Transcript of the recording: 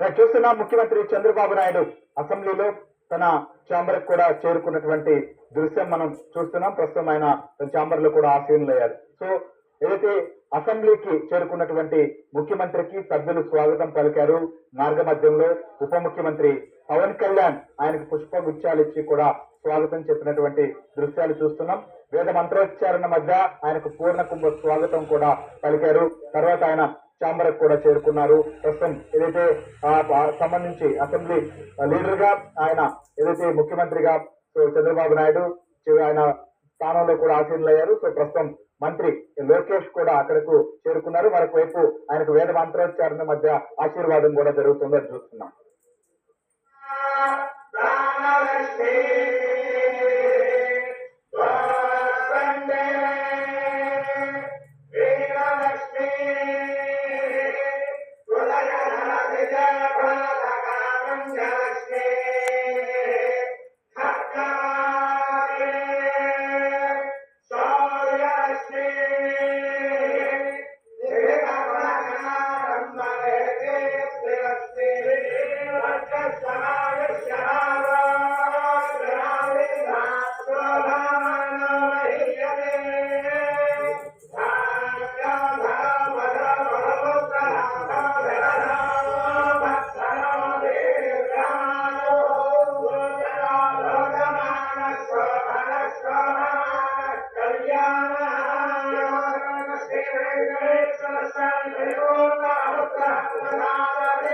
నేను చూస్తున్నా ముఖ్యమంత్రి చంద్రబాబు నాయుడు అసెంబ్లీలో తన ఛాంబర్ కూడా చేరుకున్నటువంటి దృశ్యం మనం చూస్తున్నాం. ప్రస్తుతం ఆయన తన ఛాంబర్లో కూడా ఆసీనులయ్యారు. సో ఏదైతే అసెంబ్లీకి చేరుకున్నటువంటి ముఖ్యమంత్రికి సభ్యులు స్వాగతం పలికారు మార్గమధ్యంలో ఉప ముఖ్యమంత్రి పవన్ కళ్యాణ్ ఆయనకు పుష్ప గుచ్చాలు ఇచ్చి కూడా స్వాగతం చెప్పినటువంటి దృశ్యాలు చూస్తున్నాం. వేద మంత్రోచ్చారణ మధ్య ఆయనకు పూర్ణ కుంభ స్వాగతం కూడా పలికారు. తర్వాత ఆయన ఛాంబర్ కూడా చేరుకున్నారు. ప్రస్తుతం ఏదైతే సంబంధించి అసెంబ్లీ లీడర్గా ఆయన ఏదైతే ముఖ్యమంత్రిగా సో చంద్రబాబు నాయుడు ఆయన స్థానంలో కూడా ఆసీనులయ్యారు సో ప్రస్తుతం మంత్రి లోకేష్ కూడా అక్కడకు చేరుకున్నారు. మరొక వైపు ఆయనకు వేద మంత్రోచ్చారణ మధ్య ఆశీర్వాదం కూడా జరుగుతుందని చూస్తున్నాం. శ్రీ వెంకటేశ్వర స్వామి పరిపూర్ణ అనుగ్రహ ప్రధాన